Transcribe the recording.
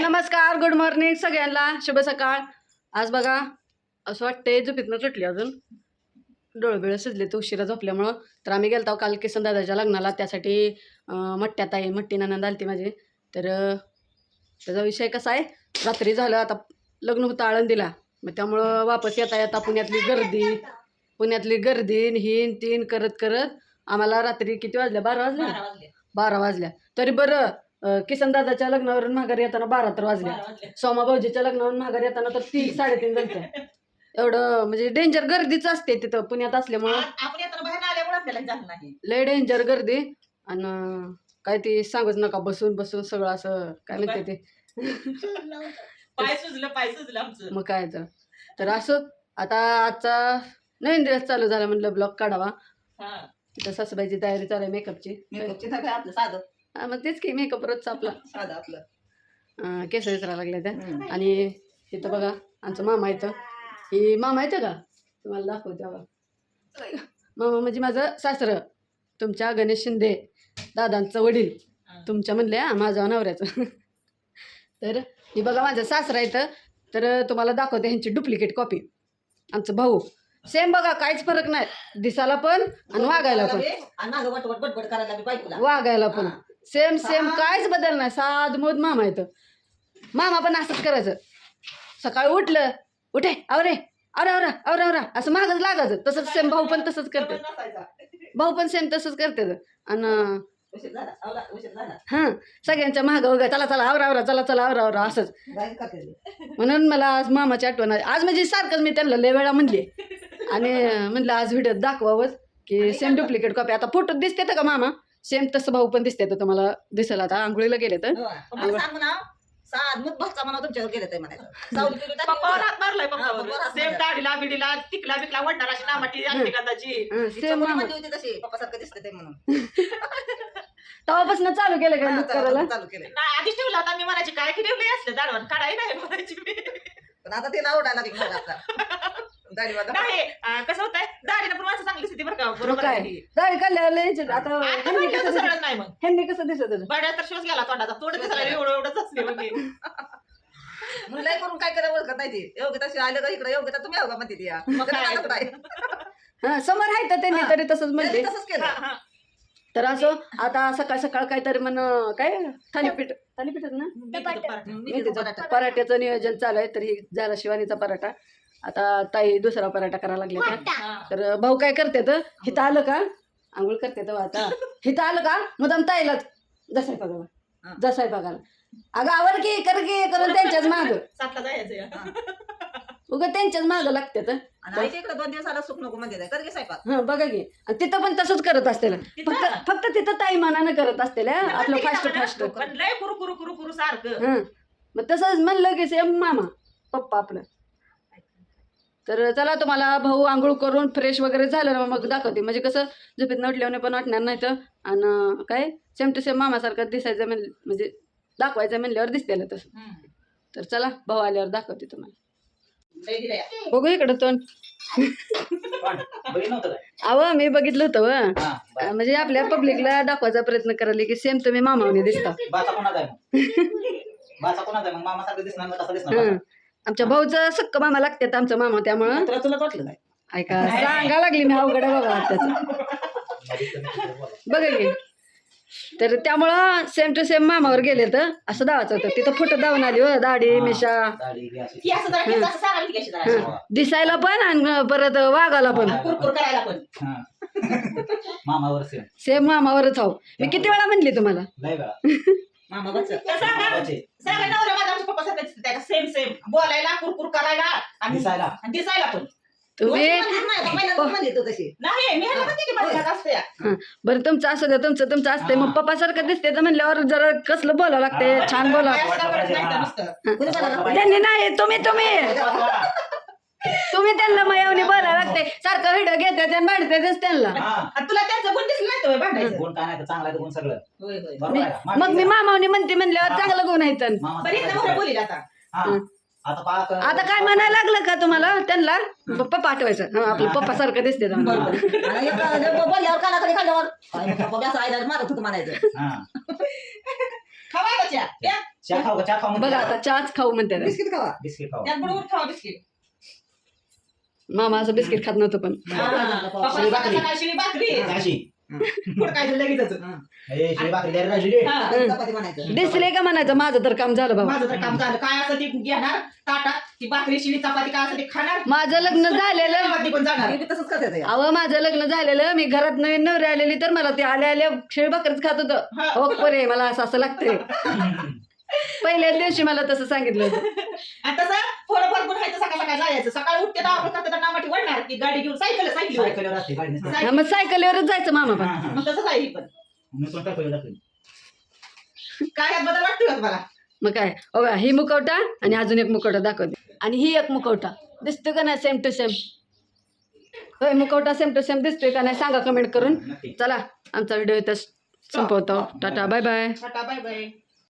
नमस्कार good morning सगळ्यांना. शुभ सकाळ. आज बघा असं वाटतंय झोपीतनं सुटली अजून. डोळबिळ सुजले तर उशिरा झोपल्यामुळं. तर आम्ही गेलतो काल किसन दादाच्या लग्नाला. त्यासाठी मट्ट्यात आहे मट्टी नंद आलती माझी. तर त्याचा विषय कसा आहे? रात्री झालं आता लग्न होतं आळंदीला. मग त्यामुळं वापस येता येता पुण्यातली गर्दी पुण्यातली गर्दी हिन तीन करत करत आम्हाला रात्री किती वाजल्या? बारा वाजल्या. बारा वाजल्या. तरी बरं किसन दादाच्या लग्नावरून माघारी येताना बारा तर वाजले. सोमा भाऊजीच्या लग्नावरून माघारी येताना तर तीन साडेतीन झालते एवढं म्हणजे डेंजर गर्दीच असते तिथं पुण्यात असल्यामुळं. लय डेंजर गर्दी. आणि काय ते सांगूच नका बसून बसून सगळं असं काय म्हणते ते. पाय सुजलं पाय सुजलं आमचं. मग काय तर. तर असं आता आजचा नवीन दिवस चालू झाला म्हणलं ब्लॉग काढावा. तिथं सासूबाईची तयारी चालू आहे मेकअपची. मेकअपची तर आपलं साधं. हा, मग तेच की मेकअप रोजचा आपला. साधं आपलं. अं, केस विसरायला लागल्या त्या. आणि इथं बघा आमचं मामा येतं ही मामा येतं का? तुम्हाला दाखवते बघा. मामा म्हणजे माझं सासरं. तुमच्या गणेश शिंदे दादांचं वडील. तुमच्या म्हणले हा माझ्या नवऱ्याचं. तर ही बघा माझं सासरा येतं तर तुम्हाला दाखवते ह्यांची डुप्लिकेट कॉपी आमचं भाऊ. सेम बघा काहीच फरक नाही. दिसायला पण आणि वागायला पण. आणि मागं वटवट बडबड करायला बी बायकोला. वागायला पण. हा. सेम सेम काहीच बदल नाही. साध मोद मामा येतं. मामा पण असंच करायचं. सकाळी उठलं उठे आवरे अरे अरे अरे अरे असं मागच लागायचं. तसंच सेम भाऊ पण तसंच करते. भाऊ पण सेम तसंच करते आणि हां सगळ्यांच्या मागं वगैरे चला चला आवरा आवरा चला चला आवरा आवरा. असंच? म्हणून मला आज मामाची आठवण आली. आज म्हणजे सारखंच मी त्यांना लय वेळा म्हणले. आणि म्हणलं आज व्हिडिओ दाखवावंच. की सेम डुप्लिकेट कॉपी आता फोटो दिसते का मामा? सेम तसं भाऊ पण दिसते तर तुम्हाला दिसेल. आता आंघोळीला गेले तर. हो, सांग म्हणा भाचा तुमच्यावर गेलं ते म्हणायचं पप्पावर होती. मारलाय पप्पावर. सेम. दाढीला बिडीला टिकला बिकला वडणार अशी नामाटी आणते कांदाची हं, ती सेम चमडी मामा म्हणली होती तशी पप्पासारखं दिसतं ते म्हणून. तेव्हापासून चालू केलं का हा, लुक चालू करायला? चालू केलं नाही आधीच ठेवला होता. मी म्हणायची काय की ठेवले असले दाडवण काढाई नाही म्हणायची मी. पण आता ते लागली मला आता अं, कसं होतंय? दाढीनं पण माणसं चांगली स्थिती बरं का बरोबर काय? आहे. दाढी काढल्यावर लय इज्जत. आता आता ह्यांनी म्हणलं कसं दिसत? सरळच नाही मग. ह्यांनी कसं दिसत? होतं? बड्या तर शिवच गेला तोंडाचा. तोंड दिसायला एवढं एवढंच असले म्हणजे म्हणून लय करून काय ओळखत नाही ती. योग्यता अशी आलं का इकडे योग्यता तुम्ही हो का म्हणते ती. या. मग नाही. हा. समोर आहे तर त्यांनी हा. तरी तसंच म्हणले त्यांनी तसंच केलं. हा, हा. तर असं आता सकाळ सकाळ काहीतरी म्हण काय? थालीपीठ. थालीपीठच ना. पराठ्याचं नियोजन चालू आहे तर ही झाला शिवानीचा पराठा. आता ताई दुसरा पराठा करायला लागले त्या हा. तर भाऊ काय करते तर हिथं आलं का? आंघोळ करते तर आता. हिथं आलं का? मुदाम ताईलाच. जसाय हा. बघा जसाय बघायला अगं आवर की कर की करून त्यांच्याच माग. सातला जायचं उगं त्यांच्याच माग लागते तर दोन सुख नको म्हणजे कर स्वयंपाक. हा बघा की. आणि तिथं पण तसंच करत असते फक्त फक्त तिथं ताई मानानं करत असते आपलं फास्ट फास्ट पण लय कुरु कुरु कुरु कुरु सारखं. हं. मग तसंच म्हणलं की सेम मामा पप्पा आपलं. तर चला तुम्हाला भाऊ आंघोळ करून फ्रेश वगैरे झालं ना मग दाखवते. म्हणजे कसं झोपेत नटल्याने पण वाटणार नाही तर. आणि काय? सेम टू सेम मामासारखं दिसायचं म्हण म्हणजे दाखवायचं म्हणल्यावर दिसतेलं तसं. तर चला भाऊ आल्यावर दाखवते तुम्हाला. बघू इकडं तोंड. अव मी बघितलं होतं व. हा म्हणजे आपल्या पब्लिकला दाखवायचा प्रयत्न करायला की सेम तुम्ही मामावने दिसता. हं. आमच्या भाऊचं सक्क मामा लागतात आमचा मामा त्यामुळं तुला तुला वाटलं काय ऐका सांगा लागली मी अवघड आहे बघा त्याचं. बघा की तर त्यामुळं सेम टू सेम मामावर गेले तर असं दावाचं होतं तिथं फोटो दावून आली हो दाढी मिशा दाढी बी अशी. ती असं जरा केस असं सारावी की अशी जरा. हं. दिसायला पण आणि परत वागायला पण कुरकुर करायला पण हा. मामावर सेम सेम मामावरच आहो मी किती वेळा म्हणली तुम्हाला लय वेळा मामा सांगा बाचे. सांगा नवरा माझा आमच्या पप्पा सारखं दिसतं सेम सेम बोलायला कुरकुर करायला आणि दिसायला. आणि दिसायला पण. तुम्ही म्हणली तू तशी नाही मी ह्याला म्हणते की माझ्या घरात असते या. हं. बरं तुमचं असं द्या तुमचं तुमचं असतंय. मग पप्पा सारखं दिसते तर म्हणल्यावर जरा कसलं बोलावं लागतंय? छान बोला काय असं करत नाही तर नुसतं. कुणी बोलायला त्यांनी नाही तुम्ही तुम्ही. तुम्ही त्यांना मयावनी बोलायला लागते. सारखं व्हिडिओ घेतात आणि भांडतातच त्यांना. हा. आणि तुला त्यांचं गुण दिसलं नाही तर भांडायचं. गुण काय नाही तर चांगला आहे तर गुण सगळं. होय होय. बरोबर आहे का? मग मी मामावनी म्हणते म्हणल्यावर चांगलं गुण आहे. बोलील आता. हा. आता पाहत आता. काय म्हणायला लागलं का तुम्हाला? त्यांना पप्पा पाठवायचं. हं, आपलं पप्पा सारखं दिसते. आणि एक बोलल्यावर कानाखाली खाल्ल्यावर काय पप्पा असं आयला मारत होतं म्हणायचं. हा. खावा आता चहा? द्या. चहा खाऊ का? चहा खाऊ म्हणते. बघा आता चहाच खाऊ म्हणते. बिस्किट खावा. बिस्किट खाऊ. त्यात बरोबर खावा बिस्किट. मामा असं बिस्किट खात नव्हतं पण. शिळी भाकरी. दिसले का म्हणायचं? माझं तर काम झालं बाबा. माझं तर काम झालं. काय असं ते घेणार ताटात ती भाकरी शिळी चपाती काय असं ते खाणार? माझं लग्न झालेलं. चपाती पण जाणार. मी बी तसंच करते या. अहो माझं लग्न झालेलं. मी घरात नवीन नवरी आलेली तर मला ते आल्या आल्या शेळ भाकरच खात होतं. हा. हो परे मला असं असं लागतंय. पहिल्याच दिवशी मला तसं सांगितलं होतं. आणि तसं थोडं भरपूर व्हायचं सकाळ सकाळ जायचं. सकाळी उठते तर आपण करते नामाठी वळणार की गाडी घेऊन सायकल सायकल सायकलीवर असते गाडी नसते. हा, मग सायकलीवरच जायचं मामा पण. हा, हा. मग तसंच आहे ही पण. मी. काय यात बदल वाटतोय का तुम्हाला? मग काय? हो बघा, ही मुखवटा आणि अजून एक मुखवटा दाखवते. आणि ही एक मुखवटा दिसतो का नाही सेम टू सेम होय मुखवटा सेम टू सेम दिसतोय का नाही सांगा कमेंट करून. नक्की. चला आमचा व्हिडिओ इथं संपवतो. Tata bye bye tata bye bye